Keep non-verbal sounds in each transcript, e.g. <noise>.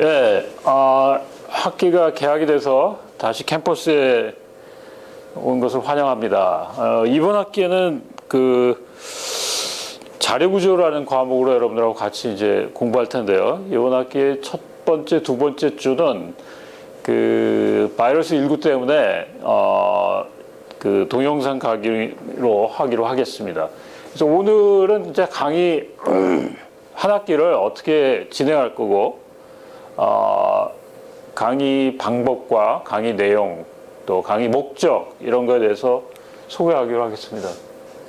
예, 아, 학기가 개학이 돼서 다시 캠퍼스에 온 것을 환영합니다. 어, 이번 학기에는 그 자료 구조라는 과목으로 여러분들하고 같이 이제 공부할 텐데요. 이번 학기의 첫 번째, 두 번째 주는 그 바이러스 19 때문에 어, 그 동영상 강의로 하기로 하겠습니다. 그래서 오늘은 이제 강의 한 학기를 어떻게 진행할 거고 어, 강의 방법과 강의 내용 또 강의 목적 이런 거에 대해서 소개하기로 하겠습니다.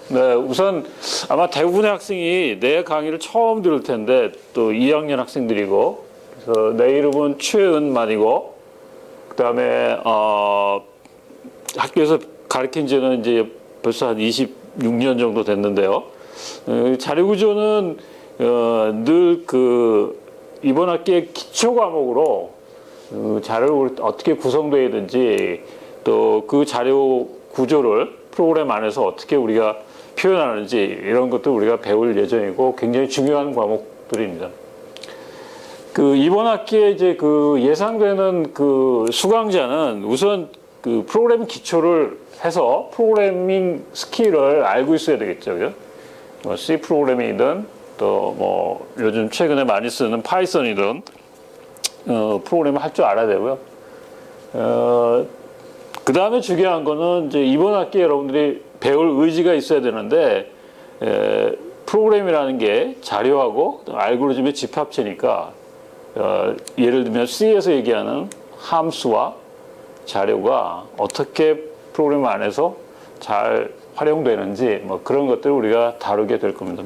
네, 우선 아마 대부분의 학생이 내 강의를 처음 들을 텐데 또 2학년 학생들이고 그래서 내 이름은 최은만이고 그다음에 어, 학교에서 가르친 지는 이제 벌써 한 26년 정도 됐는데요. 어, 자료 구조는 어, 늘그 이번 학기의 기초 과목으로 그 자료를 어떻게 구성되어야 되는지 또 그 자료 구조를 프로그램 안에서 어떻게 우리가 표현하는지 이런 것도 우리가 배울 예정이고 굉장히 중요한 과목들입니다. 그 이번 학기에 이제 그 예상되는 그 수강자는 우선 그 프로그램 기초를 해서 프로그래밍 스킬을 알고 있어야 되겠죠. 그죠? 뭐 C 프로그래밍이든 또 뭐 요즘 최근에 많이 쓰는 파이썬이든 어, 프로그램을 할 줄 알아야 되고요. 어, 그 다음에 중요한 거는 이제 이번 학기에 여러분들이 배울 의지가 있어야 되는데 에, 프로그램이라는 게 자료하고 알고리즘의 집합체니까 어, 예를 들면 C에서 얘기하는 함수와 자료가 어떻게 프로그램 안에서 잘 활용되는지 뭐 그런 것들을 우리가 다루게 될 겁니다.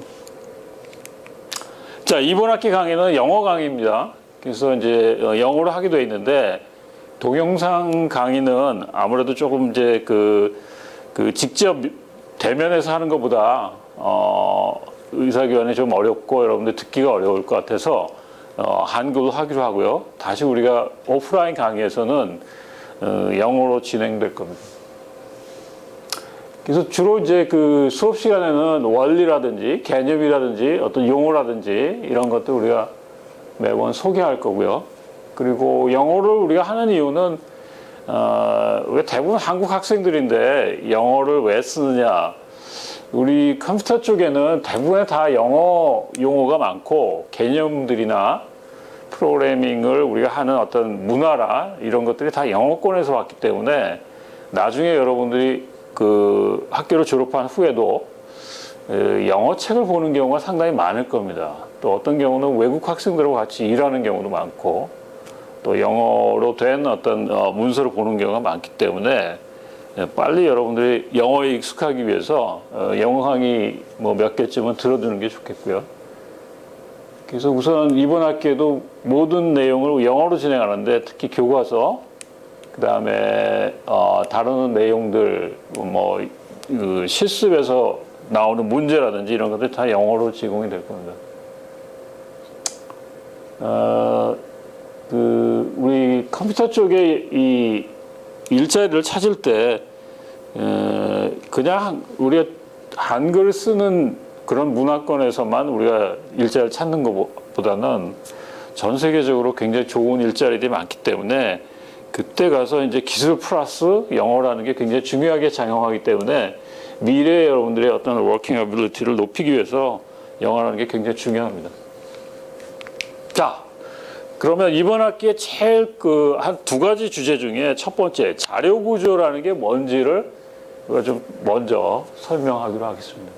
자 이번 학기 강의는 영어 강의입니다. 그래서 이제 어, 영어로 하게 돼 있는데 동영상 강의는 아무래도 조금 이제 그, 그 직접 대면에서 하는 것보다 어, 의사교환이 좀 어렵고 여러분들 듣기가 어려울 것 같아서 어, 한글로 하기로 하고요. 다시 우리가 오프라인 강의에서는 어, 영어로 진행될 겁니다. 그래서 주로 이제 그 수업 시간에는 원리라든지 개념이라든지 어떤 용어라든지 이런 것들 우리가 매번 소개할 거고요. 그리고 영어를 우리가 하는 이유는 어, 왜 대부분 한국 학생들인데 영어를 왜 쓰느냐? 우리 컴퓨터 쪽에는 대부분 다 영어 용어가 많고 개념들이나 프로그래밍을 우리가 하는 어떤 문화라 이런 것들이 다 영어권에서 왔기 때문에 나중에 여러분들이 그 학교를 졸업한 후에도 에, 영어 책을 보는 경우가 상당히 많을 겁니다. 또 어떤 경우는 외국 학생들하고 같이 일하는 경우도 많고 또 영어로 된 어떤 어, 문서를 보는 경우가 많기 때문에 예, 빨리 여러분들이 영어에 익숙하기 위해서 어, 영어 강의 뭐 몇 개쯤은 들어두는 게 좋겠고요. 그래서 우선 이번 학기에도 모든 내용을 영어로 진행하는데 특히 교과서 그 다음에 어, 다루는 내용들 뭐 그 실습에서 나오는 문제라든지 이런 것들 다 영어로 제공이 될 겁니다. 어, 그 우리 컴퓨터 쪽에 이 일자리를 찾을 때 에, 그냥 우리가 한글 쓰는 그런 문화권에서만 우리가 일자리를 찾는 것보다는 전 세계적으로 굉장히 좋은 일자리들이 많기 때문에 그때 가서 이제 기술 플러스 영어라는 게 굉장히 중요하게 작용하기 때문에 미래의 여러분들의 어떤 워킹 어빌리티를 높이기 위해서 영어라는 게 굉장히 중요합니다. 자, 그러면 이번 학기에 제일 그 한 두 가지 주제 중에 첫 번째 자료 구조라는 게 뭔지를 좀 먼저 설명하기로 하겠습니다.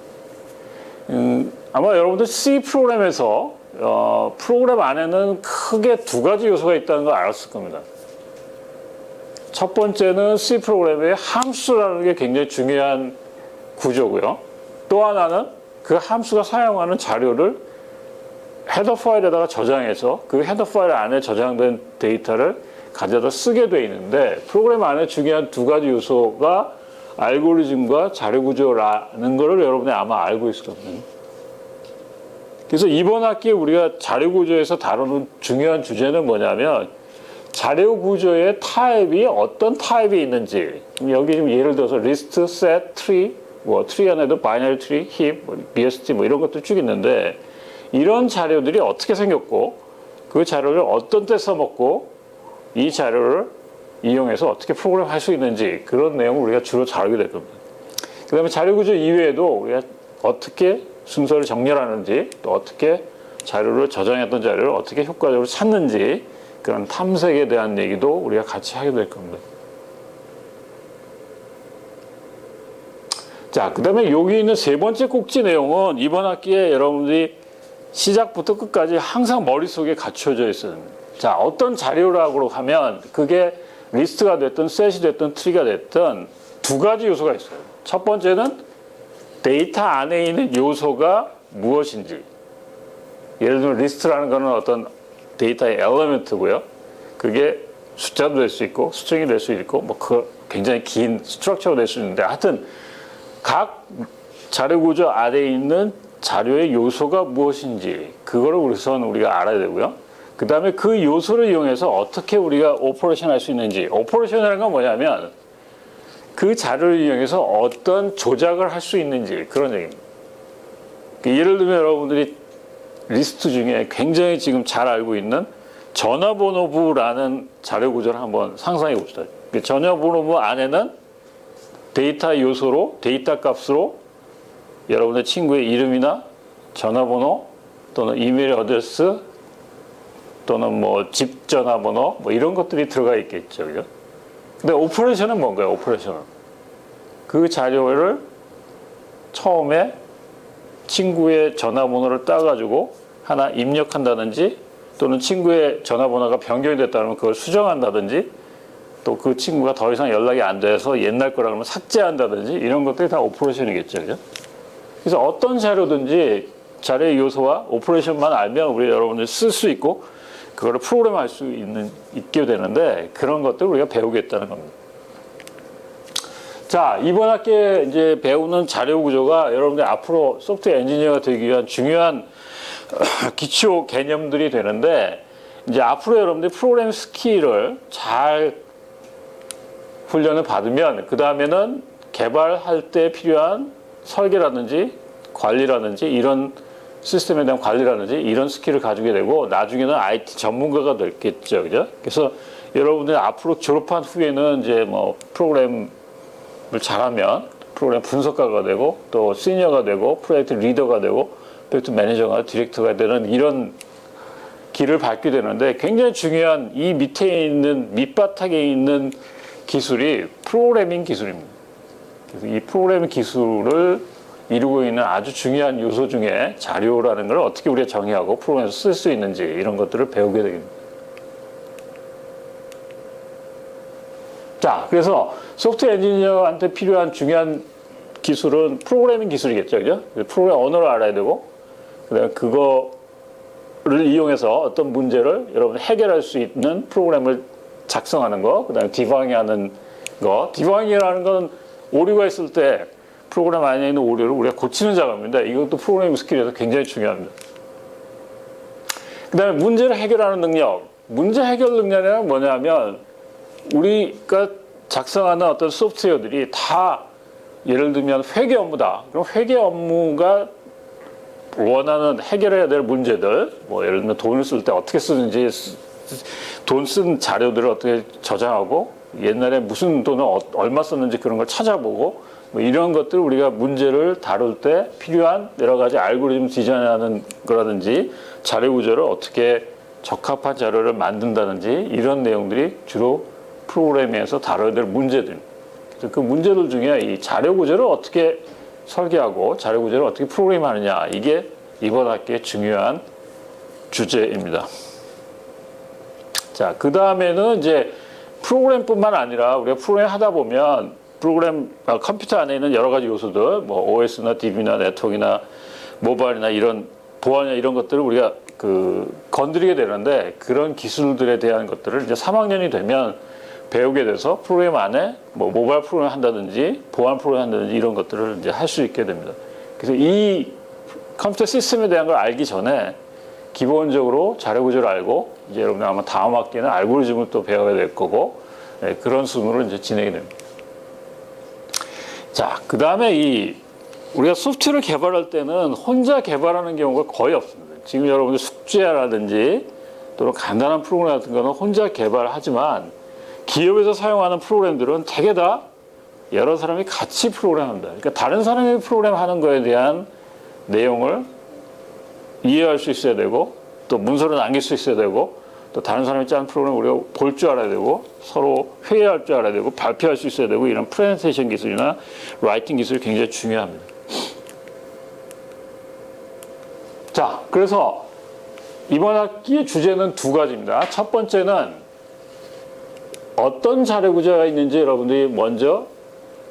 음, 아마 여러분들 C 프로그램에서 어, 프로그램 안에는 크게 두 가지 요소가 있다는 걸 알았을 겁니다. 첫 번째는 C 프로그램의 함수라는 게 굉장히 중요한 구조고요. 또 하나는 그 함수가 사용하는 자료를 헤더 파일에다가 저장해서 그 헤더 파일 안에 저장된 데이터를 가져다 쓰게 돼 있는데 프로그램 안에 중요한 두 가지 요소가 알고리즘과 자료 구조라는 것을 여러분이 아마 알고 있을 겁니다. 그래서 이번 학기에 우리가 자료 구조에서 다루는 중요한 주제는 뭐냐면 자료 구조의 타입이 어떤 타입이 있는지 여기 지금 예를 들어서 리스트, 셋, 트리, 뭐 트리 안에도 바이너리 트리, 힙, 뭐 BST 뭐 이런 것도 쭉 있는데 이런 자료들이 어떻게 생겼고 그 자료를 어떤 때 써먹고 이 자료를 이용해서 어떻게 프로그램 할 수 있는지 그런 내용을 우리가 주로 다루게 될 겁니다. 그 다음에 자료 구조 이외에도 우리가 어떻게 순서를 정렬하는지 또 어떻게 자료를 저장했던 자료를 어떻게 효과적으로 찾는지 그런 탐색에 대한 얘기도 우리가 같이 하게 될 겁니다. 자, 그 다음에 여기 있는 세 번째 꼭지 내용은 이번 학기에 여러분들이 시작부터 끝까지 항상 머릿속에 갖춰져 있어요. 자, 어떤 자료라고 하면 그게 리스트가 됐든 셋이 됐든 트리가 됐든 두 가지 요소가 있어요. 첫 번째는 데이터 안에 있는 요소가 무엇인지. 예를 들면 리스트라는 거는 어떤 데이터의 엘리멘트고요. 그게 숫자도 될 수 있고 수정이 될 수 있고 뭐 그 굉장히 긴 스트럭처가 될 수 있는데 하여튼 각 자료 구조 안에 있는 자료의 요소가 무엇인지 그거를 우선 우리가 알아야 되고요. 그 다음에 그 요소를 이용해서 어떻게 우리가 오퍼레이션 할 수 있는지 오퍼레이션이라는 건 뭐냐면 그 자료를 이용해서 어떤 조작을 할 수 있는지 그런 얘기입니다. 그 예를 들면 여러분들이 리스트 중에 굉장히 지금 잘 알고 있는 전화번호부라는 자료 구조를 한번 상상해 봅시다. 그 전화번호부 안에는 데이터 요소로 데이터 값으로 여러분의 친구의 이름이나 전화번호 또는 이메일 어드레스 또는 뭐 집 전화번호 뭐 이런 것들이 들어가 있겠죠. 근데 오퍼레이션은 뭔가요? 오퍼레이션은 그 자료를 처음에 친구의 전화번호를 따가지고 하나 입력한다든지 또는 친구의 전화번호가 변경이 됐다면 그걸 수정한다든지 또 그 친구가 더 이상 연락이 안 돼서 옛날 거라 그러면 삭제한다든지 이런 것들이 다 오퍼레이션이겠죠. 그죠? 그래서 어떤 자료든지 자료의 요소와 오퍼레이션만 알면 우리 여러분들 쓸수 있고 그거를 프로그램 할 수 있는 있게 되는데 그런 것들 을 우리가 배우겠다는 겁니다. 자 이번 학기에 이제 배우는 자료 구조가 여러분들 앞으로 소프트웨어 엔지니어가 되기 위한 중요한 <clears throat> 기초 개념들이 되는데 이제 앞으로 여러분들이 프로그램 스킬을 잘 훈련을 받으면 그 다음에는 개발할 때 필요한 설계라든지 관리라든지 이런 시스템에 대한 관리라든지 이런 스킬을 가지게 되고 나중에는 IT 전문가가 됐겠죠, 그죠? 그래서 여러분들이 앞으로 졸업한 후에는 이제 뭐 프로그램 을 잘하면 프로그램 분석가가 되고 또 시니어가 되고 프로젝트 리더가 되고 프로젝트 매니저가 디렉터가 되는 이런 길을 밟게 되는데 굉장히 중요한 이 밑에 있는 밑바닥에 있는 기술이 프로그래밍 기술입니다. 그래서 이 프로그래밍 기술을 이루고 있는 아주 중요한 요소 중에 자료라는 걸 어떻게 우리가 정의하고 프로그램에서 쓸 수 있는지 이런 것들을 배우게 됩니다. 자, 그래서 소프트웨어 엔지니어한테 필요한 중요한 기술은 프로그래밍 기술이겠죠, 그죠? 프로그램 언어를 알아야 되고, 그다음에 그거를 이용해서 어떤 문제를 여러분 해결할 수 있는 프로그램을 작성하는 거, 그다음에 디바잉하는 거. 디바잉이라는 건 오류가 있을 때 프로그램 안에 있는 오류를 우리가 고치는 작업입니다. 이것도 프로그래밍 스킬에서 굉장히 중요합니다. 그 다음에 문제를 해결하는 능력. 문제 해결 능력이란 뭐냐면 우리가 작성하는 어떤 소프트웨어들이 다 예를 들면 회계 업무다. 그럼 회계 업무가 원하는 해결해야 될 문제들, 뭐 예를 들면 돈을 쓸 때 어떻게 쓰는지 돈 쓴 자료들을 어떻게 저장하고 옛날에 무슨 돈을 어- 얼마 썼는지 그런 걸 찾아보고 뭐 이런 것들 우리가 문제를 다룰 때 필요한 여러 가지 알고리즘 디자인하는 거라든지 자료 구조를 어떻게 적합한 자료를 만든다든지 이런 내용들이 주로 프로그램에서 다뤄야 될 문제들. 그 문제들 중에 이 자료 구조를 어떻게 설계하고 자료 구조를 어떻게 프로그램하느냐 이게 이번 학기의 중요한 주제입니다. 자, 그 다음에는 이제 프로그램뿐만 아니라 우리가 프로그램 하다 보면 프로그램 아, 컴퓨터 안에 있는 여러 가지 요소들, 뭐 OS나 DB나 네트워크나 모바일이나 이런 보안이나 이런 것들을 우리가 그 건드리게 되는데 그런 기술들에 대한 것들을 이제 3학년이 되면 배우게 돼서 프로그램 안에 뭐 모바일 프로그램 한다든지 보안 프로그램 한다든지 이런 것들을 이제 할 수 있게 됩니다. 그래서 이 컴퓨터 시스템에 대한 걸 알기 전에 기본적으로 자료 구조를 알고 이제 여러분 아마 다음 학기에는 알고리즘을 또 배워야 될 거고 예, 그런 순으로 이제 진행이 됩니다. 자, 그 다음에 이 우리가 소프트웨어를 개발할 때는 혼자 개발하는 경우가 거의 없습니다. 지금 여러분들 숙제라든지 또는 간단한 프로그램 같은 거는 혼자 개발하지만 기업에서 사용하는 프로그램들은 대개 다 여러 사람이 같이 프로그램합니다. 그러니까 다른 사람이 프로그램 하는 거에 대한 내용을 이해할 수 있어야 되고 또 문서를 남길 수 있어야 되고 또 다른 사람이 짠 프로그램 우리가 볼 줄 알아야 되고 서로 회의할 줄 알아야 되고 발표할 수 있어야 되고 이런 프레젠테이션 기술이나 라이팅 기술이 굉장히 중요합니다. 자, 그래서 이번 학기의 주제는 두 가지입니다. 첫 번째는 어떤 자료 구조가 있는지 여러분들이 먼저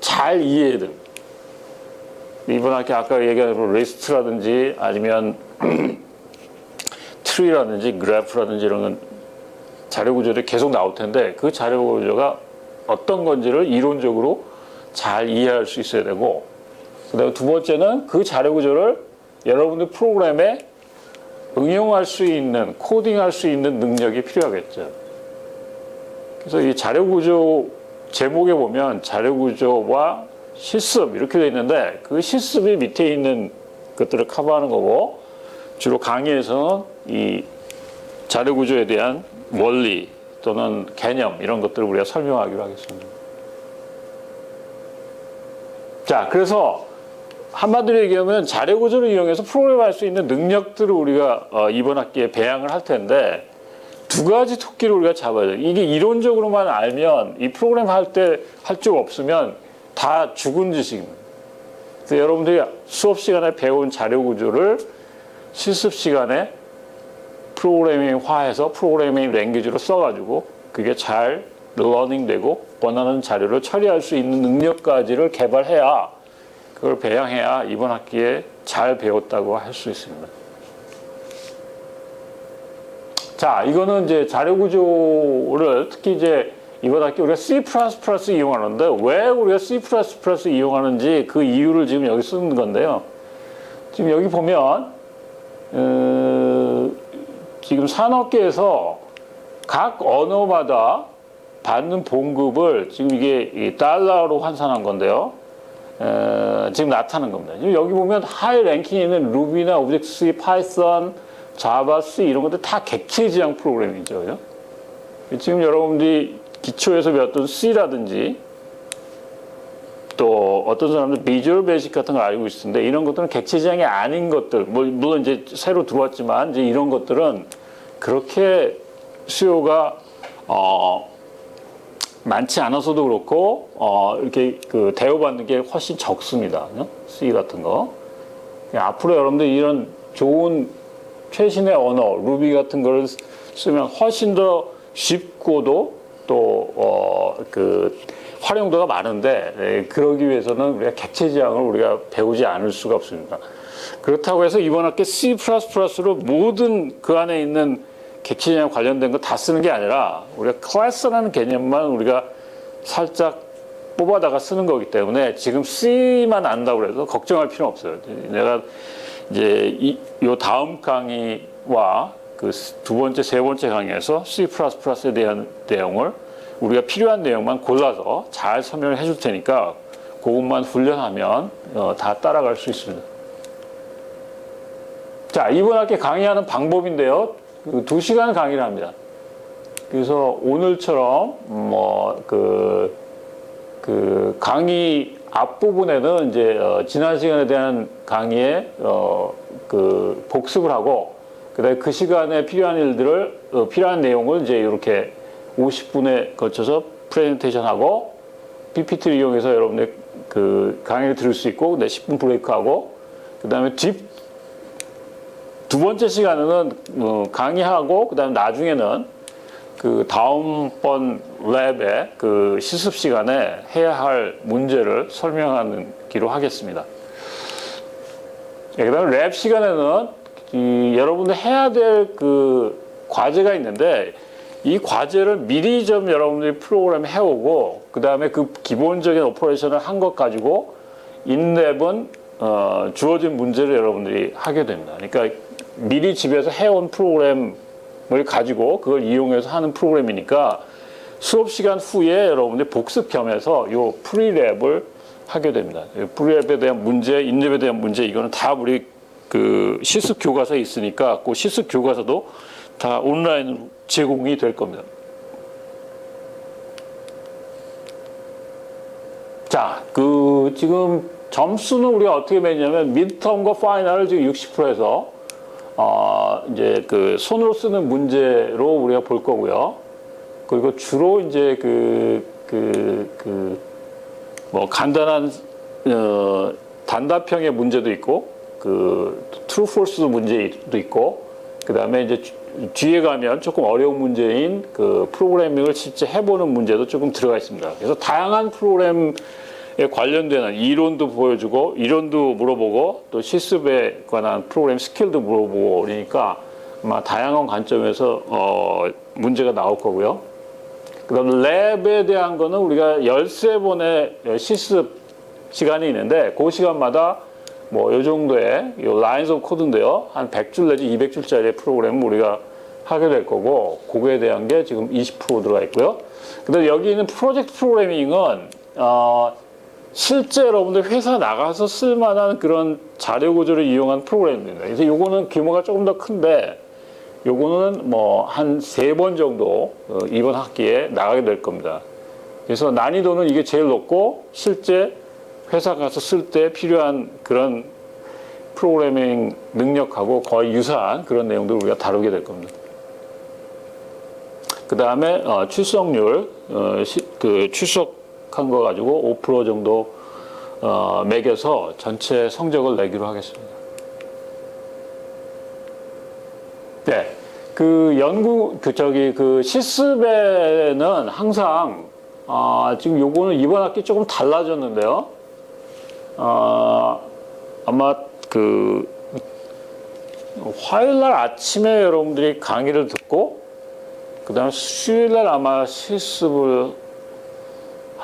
잘 이해해야 됩니다. 이번 학기 아까 얘기한 리스트라든지 아니면 <clears throat> 트리라든지 그래프라든지 이런 건 자료 구조들이 계속 나올 텐데 그 자료 구조가 어떤 건지를 이론적으로 잘 이해할 수 있어야 되고 그다음에 두 번째는 그 자료 구조를 여러분들 프로그램에 응용할 수 있는 코딩할 수 있는 능력이 필요하겠죠. 그래서 이 자료 구조 제목에 보면 자료 구조와 실습 이렇게 돼 있는데 그 실습이 밑에 있는 것들을 커버하는 거고 주로 강의에서는 이 자료 구조에 대한 원리 또는 개념 이런 것들을 우리가 설명하기로 하겠습니다. 자, 그래서 한마디로 얘기하면 자료 구조를 이용해서 프로그램할 수 있는 능력들을 우리가 어, 이번 학기에 배양을 할 텐데 두 가지 토끼를 우리가 잡아야 돼요. 이게 이론적으로만 알면 이 프로그램 할 때 할 줄 없으면 다 죽은 지식입니다. 그래서 여러분들이 수업 시간에 배운 자료 구조를 실습 시간에 프로그래밍화해서 프로그래밍 랭귀지로 써가지고 그게 잘 러닝되고 원하는 자료를 처리할 수 있는 능력까지를 개발해야 그걸 배양해야 이번 학기에 잘 배웠다고 할 수 있습니다. 자, 이거는 이제 자료 구조를 특히 이제 이번 학기 우리가 C++ 이용하는데 왜 우리가 C++ 이용하는지 그 이유를 지금 여기 쓰는 건데요. 지금 여기 보면 어, 지금 산업계에서 각 언어마다 받는 봉급을 지금 이게 이 달러로 환산한 건데요. 에, 지금 나타나는 겁니다. 지금 여기 보면 하이 랭킹에 있는 루비나 오브젝트 C, 파이썬, 자바, C 이런 것들 다 객체 지향 프로그램이죠. 그죠? 지금 여러분들이 기초에서 배웠던 C라든지 또 어떤 사람들 비주얼 베이직 같은 걸 알고 있는데 이런 것들은 객체 지향이 아닌 것들 뭐 물론 이제 새로 들어왔지만 이제 이런 것들은 그렇게 수요가 어 많지 않아서도 그렇고 어 이렇게 그 대우받는 게 훨씬 적습니다. C 같은 거 앞으로 여러분들 이런 좋은 최신의 언어 루비 같은 걸 쓰면 훨씬 더 쉽고도 또 어 그 활용도가 많은데 에, 그러기 위해서는 우리가 객체 지향을 우리가 배우지 않을 수가 없습니다. 그렇다고 해서 이번 학기 C++로 모든 그 안에 있는 객체 지향 관련된 거 다 쓰는 게 아니라 우리가 클래스라는 개념만 우리가 살짝 뽑아다가 쓰는 거기 때문에 지금 C만 안다고 해서 걱정할 필요 없어요. 내가 이제 이, 요 다음 강의와 그 두 번째, 세 번째 강의에서 C++에 대한 내용을 우리가 필요한 내용만 골라서 잘 설명을 해줄 테니까 그것만 훈련하면 어, 다 따라갈 수 있습니다. 자, 이번 학기 강의하는 방법인데요. 그두 시간 강의를 합니다. 그래서 오늘처럼 뭐그 그 강의 앞부분에는 이제 어, 지난 시간에 대한 강의에 어, 그 복습을 하고 그다음에 그 시간에 필요한 일들을 어, 필요한 내용을 이제 이렇게 50분에 거쳐서 프레젠테이션하고 PPT를 이용해서 여러분들 그 강의를 들을 수 있고 네, 10분 브레이크하고 그다음에 뒷 두 번째 시간에는 어, 강의하고 그다음에 나중에는 그 다음번 랩의 그 실습 시간에 해야 할 문제를 설명하는 기로 하겠습니다. 예, 그다음에 랩 시간에는 이 여러분들 해야 될 그 과제가 있는데 이 과제를 미리 좀 여러분들이 프로그램 해오고 그 다음에 그 기본적인 오퍼레이션을 한 것 가지고 인랩은 어, 주어진 문제를 여러분들이 하게 됩니다. 그러니까 미리 집에서 해온 프로그램 을 가지고 그걸 이용해서 하는 프로그램이니까 수업 시간 후에 여러분들이 복습 겸해서 요 프리랩을 하게 됩니다. 프리랩에 대한 문제, 인랩에 대한 문제 이거는 다 우리 그 실습 교과서에 있으니까 그 실습 교과서도 다 온라인 제공이 될 겁니다. 자, 그 지금 점수는 우리가 어떻게 매냐면 미드텀과 파이널을 지금 60%에서 어 이제 그 손으로 쓰는 문제로 우리가 볼 거고요. 그리고 주로 이제 그 그 그 뭐 간단한 어 단답형의 문제도 있고 그 트루 폴스 문제도 있고 그 다음에 이제 주- 뒤에 가면 조금 어려운 문제인 그 프로그래밍을 실제 해보는 문제도 조금 들어가 있습니다. 그래서 다양한 프로그램에 관련되는 이론도 보여주고 이론도 물어보고 또 실습에 관한 프로그램 스킬도 물어보고 그러니까 아마 다양한 관점에서 어 문제가 나올 거고요. 그다음 랩에 대한 거는 우리가 13번의 실습 시간이 있는데 그 시간마다 뭐 요 정도의 요 라인스 오브 코드인데요. 한 100줄 내지 200줄짜리 프로그램을 우리가 하게 될 거고 그거에 대한 게 지금 20% 들어가 있고요. 근데 여기 있는 프로젝트 프로그래밍은 어 실제 여러분들 회사 나가서 쓸 만한 그런 자료 구조를 이용한 프로그램입니다. 그래서 요거는 규모가 조금 더 큰데 요거는 뭐 한 세 번 정도 어, 이번 학기에 나가게 될 겁니다. 그래서 난이도는 이게 제일 높고 실제 회사 가서 쓸 때 필요한 그런 프로그래밍 능력하고 거의 유사한 그런 내용들을 우리가 다루게 될 겁니다. 그 다음에 어, 출석률, 어, 시- 그 출석 한 거 가지고 5% 정도 어, 매겨서 전체 성적을 내기로 하겠습니다. 네. 그 연구, 그 저기 그 실습에는 항상 아, 지금 요거는 이번 학기 조금 달라졌는데요. 아, 아마 그 화요일 날 아침에 여러분들이 강의를 듣고 그 다음에 수요일 날 아마 실습을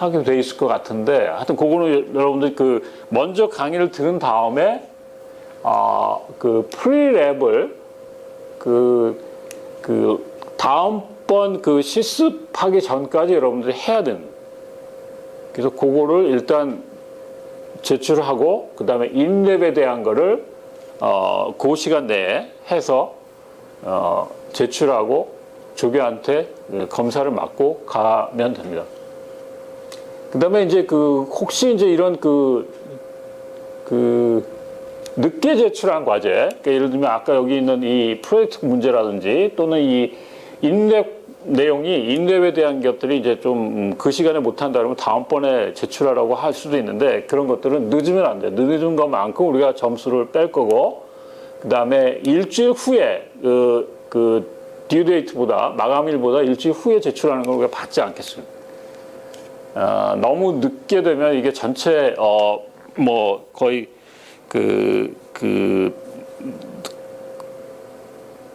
하게 돼 있을 것 같은데 하여튼 그거는 여러분들 그 먼저 강의를 들은 다음에 아그 프리랩을 그, 그, 다음번 그 실습하기 전까지 여러분들이 해야 되는. 그래서 그거를 일단 제출하고, 그 다음에 인랩에 대한 거를, 어, 그 시간 내에 해서, 어, 제출하고, 조교한테 검사를 받고 가면 됩니다. 그 다음에 이제 그, 혹시 이제 이런 그, 그, 늦게 제출한 과제, 그러니까 예를 들면 아까 여기 있는 이 프로젝트 문제라든지 또는 이 인랩 내용이 인랩에 대한 것들이 이제 좀 그 시간에 못한다 그러면 다음번에 제출하라고 할 수도 있는데 그런 것들은 늦으면 안 돼. 늦은 것만큼 우리가 점수를 뺄 거고 그 다음에 일주일 후에 그, 그 듀데이트보다 마감일보다 일주일 후에 제출하는 걸 우리가 받지 않겠습니다. 아, 너무 늦게 되면 이게 전체 어 뭐 거의 그, 그,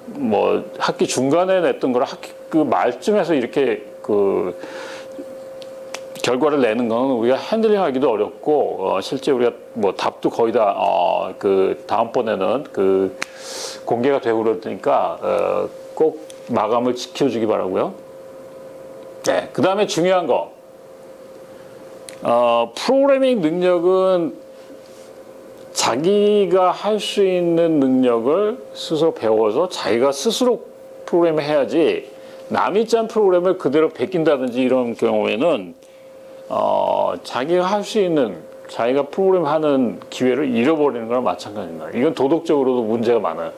뭐, 학기 중간에 냈던 걸 학기 그 말쯤에서 이렇게 그, 결과를 내는 건 우리가 핸들링 하기도 어렵고, 어, 실제 우리가 뭐 답도 거의 다, 어, 그, 다음번에는 그, 공개가 되고 그러니까, 어, 꼭 마감을 지켜주기 바라고요 네. 그 다음에 중요한 거. 어, 프로그래밍 능력은 자기가 할 수 있는 능력을 스스로 배워서 자기가 스스로 프로그램을 해야지 남이 짠 프로그램을 그대로 베낀다든지 이런 경우에는 어, 자기가 할 수 있는 자기가 프로그램 하는 기회를 잃어버리는 거랑 마찬가지입니다. 이건 도덕적으로도 문제가 많아요.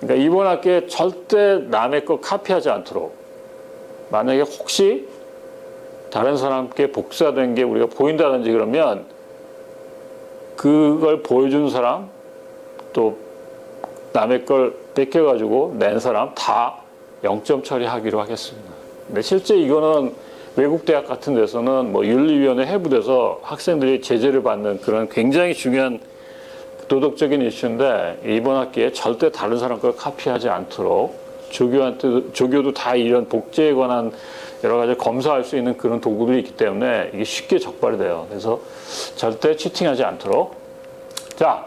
그러니까 이번 학기에 절대 남의 거 카피하지 않도록 만약에 혹시 다른 사람께 복사된 게 우리가 보인다든지 그러면 그걸 보여준 사람 또 남의 걸 뺏겨가지고 낸 사람 다 0점 처리하기로 하겠습니다. 근데 실제 이거는 외국 대학 같은 데서는 뭐 윤리위원회 해부돼서 학생들이 제재를 받는 그런 굉장히 중요한 도덕적인 이슈인데 이번 학기에 절대 다른 사람 걸 카피하지 않도록 조교한테 조교도 다 이런 복제에 관한 여러 가지 검사할 수 있는 그런 도구들이 있기 때문에 이게 쉽게 적발이 돼요. 그래서 절대 치팅하지 않도록. 자,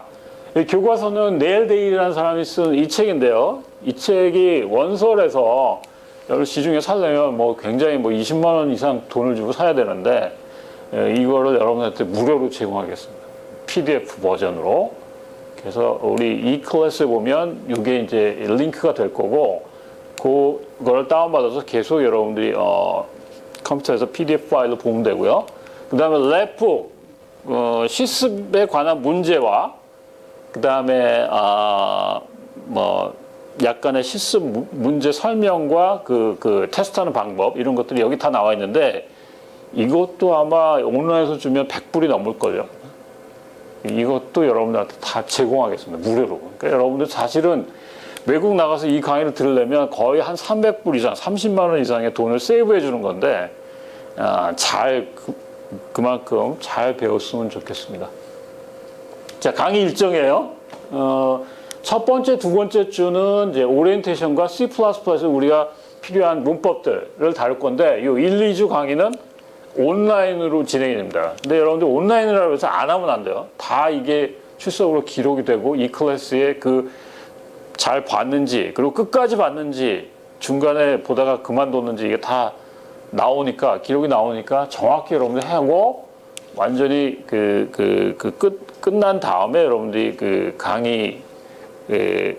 이 교과서는 네일 데일이라는 사람이 쓴 이 책인데요. 이 책이 원설에서 여러 시중에 살려면 뭐 굉장히 뭐 20만 원 이상 돈을 주고 사야 되는데 예, 이거를 여러분한테 무료로 제공하겠습니다. PDF 버전으로. 그래서 우리 이 클래스에 보면 이게 이제 링크가 될 거고 그거를 다운받아서 계속 여러분들이 어, 컴퓨터에서 PDF 파일로 보면 되고요. 그 다음에 랩북, 어, 시습에 관한 문제와 그 다음에 아, 뭐 약간의 무- 문제 설명과 그, 그 테스트하는 방법 이런 것들이 여기 다 나와 있는데 이것도 아마 온라인에서 주면 100불이 넘을 걸요. 이것도 여러분들한테 다 제공하겠습니다. 무료로. 그러니까 여러분들 사실은 외국 나가서 이 강의를 들으려면 거의 한 300불 이상, 30만 원 이상의 돈을 세이브해 주는 건데 아, 잘 그, 그만큼 잘 배웠으면 좋겠습니다. 자, 강의 일정이에요. 어, 첫 번째, 두 번째 주는 이제 오리엔테이션과 C++ 에서 우리가 필요한 문법들을 다룰 건데, 이 1, 2주 강의는 온라인으로 진행이 됩니다. 근데 여러분들 온라인이라고 해서 안 하면 안 돼요. 다 이게 출석으로 기록이 되고, 이 클래스에 그 잘 봤는지, 그리고 끝까지 봤는지, 중간에 보다가 그만뒀는지 이게 다 나오니까, 기록이 나오니까 정확히 여러분들 하고, 완전히 그, 그, 그 끝, 끝난 다음에 여러분들이 그 강의, 그,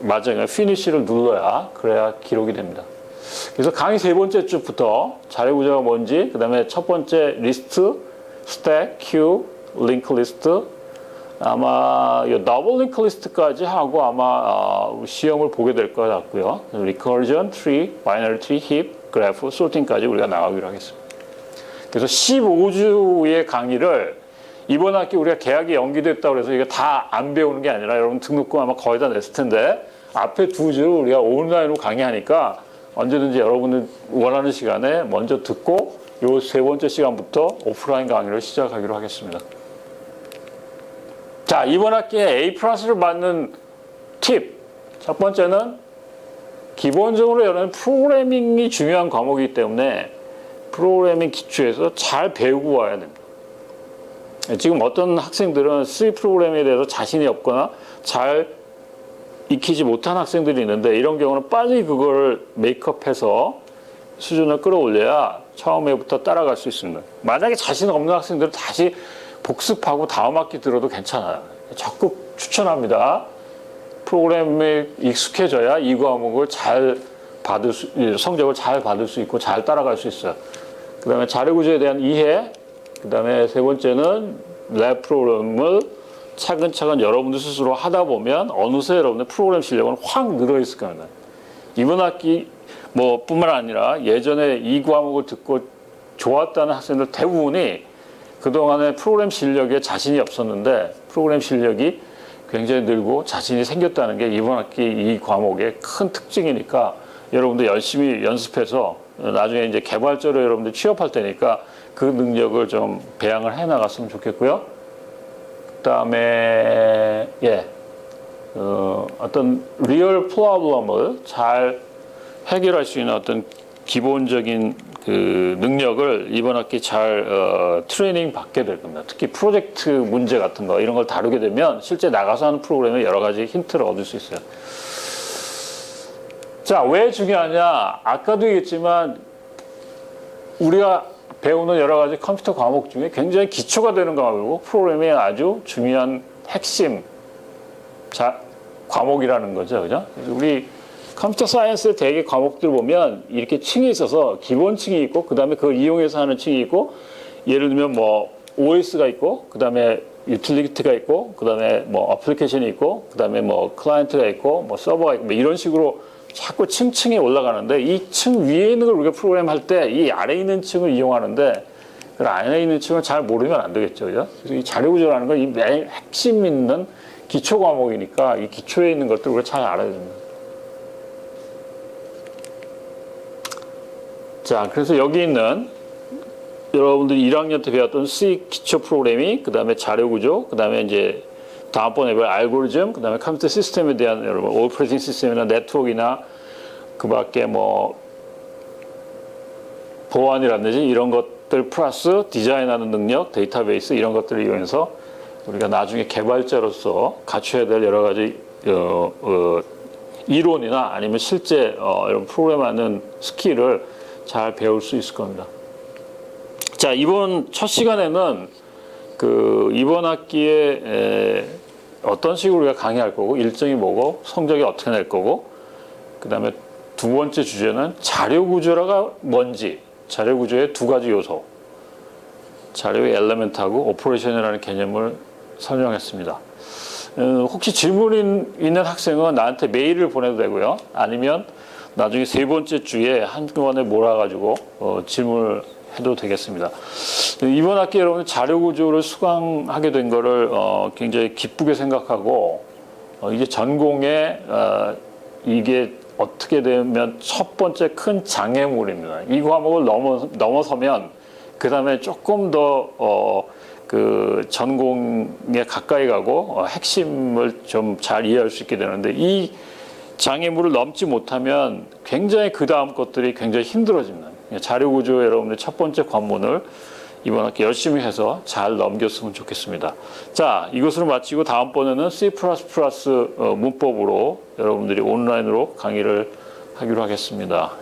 마지막에 피니쉬를 눌러야, 그래야 기록이 됩니다. 그래서 강의 세 번째 주부터 자료 구조가 뭔지, 그 다음에 첫 번째 리스트, 스택, 큐, 링크 리스트, 아마 이 더블 링크 리스트까지 하고 아마 어, 시험을 보게 될 것 같고요. 리커전, 트리, 바이너리 트리, 힙, 그래프, 소팅까지 우리가 나가기로 하겠습니다. 그래서 15주의 강의를 이번 학기 우리가 계약이 연기됐다고 해서 이게 다안 배우는 게 아니라 여러분 등록금 아마 거의 다 냈을 텐데 앞에 두 주를 우리가 온라인으로 강의하니까 언제든지 여러분들 원하는 시간에 먼저 듣고 요 세 번째 시간부터 오프라인 강의를 시작하기로 하겠습니다. 자, 이번 학기에 A 플러스를 받는 팁. 첫 번째는 기본적으로 여러분 프로그래밍이 중요한 과목이기 때문에 프로그래밍 기초에서 잘 배우고 와야 됩니다. 지금 어떤 학생들은 C 프로그램에 대해서 자신이 없거나 잘 익히지 못한 학생들이 있는데 이런 경우는 빨리 그걸 메이크업해서 수준을 끌어올려야 처음에부터 따라갈 수 있습니다. 만약에 자신 없는 학생들은 다시 복습하고 다음 학기 들어도 괜찮아요. 적극 추천합니다. 프로그램에 익숙해져야 이 과목을 잘 받을 수, 예, 성적을 잘 받을 수 있고 잘 따라갈 수 있어요. 그 다음에 자료 구조에 대한 이해, 그 다음에 세 번째는 랩 프로그램을 차근차근 여러분들 스스로 하다 보면 어느새 여러분의 프로그램 실력은 확 늘어 있을 겁니다. 이번 학기 뭐 뿐만 아니라 예전에 이 과목을 듣고 좋았다는 학생들 대부분이 그동안에 프로그램 실력에 자신이 없었는데 프로그램 실력이 굉장히 늘고 자신이 생겼다는 게 이번 학기 이 과목의 큰 특징이니까 여러분들 열심히 연습해서 나중에 이제 개발자로 여러분들 취업할 때니까 그 능력을 좀 배양을 해 나갔으면 좋겠고요. 그다음에 예. 어, 어떤 리얼 프로블럼을 잘 해결할 수 있는 어떤 기본적인 그 능력을 이번 학기 잘 어, 트레이닝 받게 될 겁니다. 특히 프로젝트 문제 같은 거 이런 걸 다루게 되면 실제 나가서 하는 프로그램에 여러 가지 힌트를 얻을 수 있어요. 자, 왜 중요하냐? 아까도 얘기했지만 우리가 배우는 여러 가지 컴퓨터 과목 중에 굉장히 기초가 되는 과목이고 프로그램의 아주 중요한 핵심 자, 과목이라는 거죠. 그죠? 우리 컴퓨터 사이언스의 대개 과목들 보면 이렇게 층이 있어서 기본 층이 있고 그 다음에 그걸 이용해서 하는 층이 있고 예를 들면 뭐 OS가 있고 그 다음에 유틸리티가 있고 그 다음에 뭐 어플리케이션이 있고 그 다음에 뭐 클라이언트가 있고 뭐 서버가 있고 뭐 이런 식으로 자꾸 층층이 올라가는데 이 층 위에 있는 걸 우리가 프로그램 할 때 이 아래에 있는 층을 이용하는데 그 안에 있는 층을 잘 모르면 안 되겠죠. 그죠? 그래서 이 자료 구조라는 건이맨 핵심 있는 기초 과목이니까 이 기초에 있는 것들 우리가 잘 알아야 됩니다. 자, 그래서 여기 있는 여러분들이 1학년 때 배웠던 C 기초 프로그래밍, 그 다음에 자료 구조, 그 다음에 이제 다음번에 배울 알고리즘, 그 다음에 컴퓨터 시스템에 대한 여러분 오퍼레이팅 시스템이나 네트워크나 그 밖에 뭐 보안이라든지 이런 것들 플러스 디자인하는 능력, 데이터베이스 이런 것들을 이용해서 우리가 나중에 개발자로서 갖춰야 될 여러 가지 어, 어, 이론이나 아니면 실제 어, 이런 프로그램하는 스킬을 잘 배울 수 있을 겁니다. 자 이번 첫 시간에는 그 이번 학기에 에, 어떤 식으로 우리가 강의할 거고 일정이 뭐고 성적이 어떻게 낼 거고 그 다음에 두 번째 주제는 자료 구조라가 뭔지, 자료 구조의 두 가지 요소, 자료의 엘레멘트하고 오퍼레이션이라는 개념을 설명했습니다. 어, 혹시 질문 있는 학생은 나한테 메일을 보내도 되고요. 아니면 나중에 세 번째 주에 한꺼번에 몰아가지고 어, 질문을 해도 되겠습니다. 이번 학기 여러분 자료 구조를 수강하게 된 거를 어, 굉장히 기쁘게 생각하고 어, 이제 전공에 어, 이게 어떻게 되면 첫 번째 큰 장애물입니다. 이 과목을 넘어, 넘어서면 그 다음에 조금 더 어, 그 전공에 가까이 가고 어, 핵심을 좀 잘 이해할 수 있게 되는데 이 장애물을 넘지 못하면 굉장히 그 다음 것들이 굉장히 힘들어집니다. 자료 구조 여러분들 첫 번째 관문을 이번 학기 열심히 해서 잘 넘겼으면 좋겠습니다. 자, 이것으로 마치고 다음번에는 C++ 어, 문법으로 여러분들이 온라인으로 강의를 하기로 하겠습니다.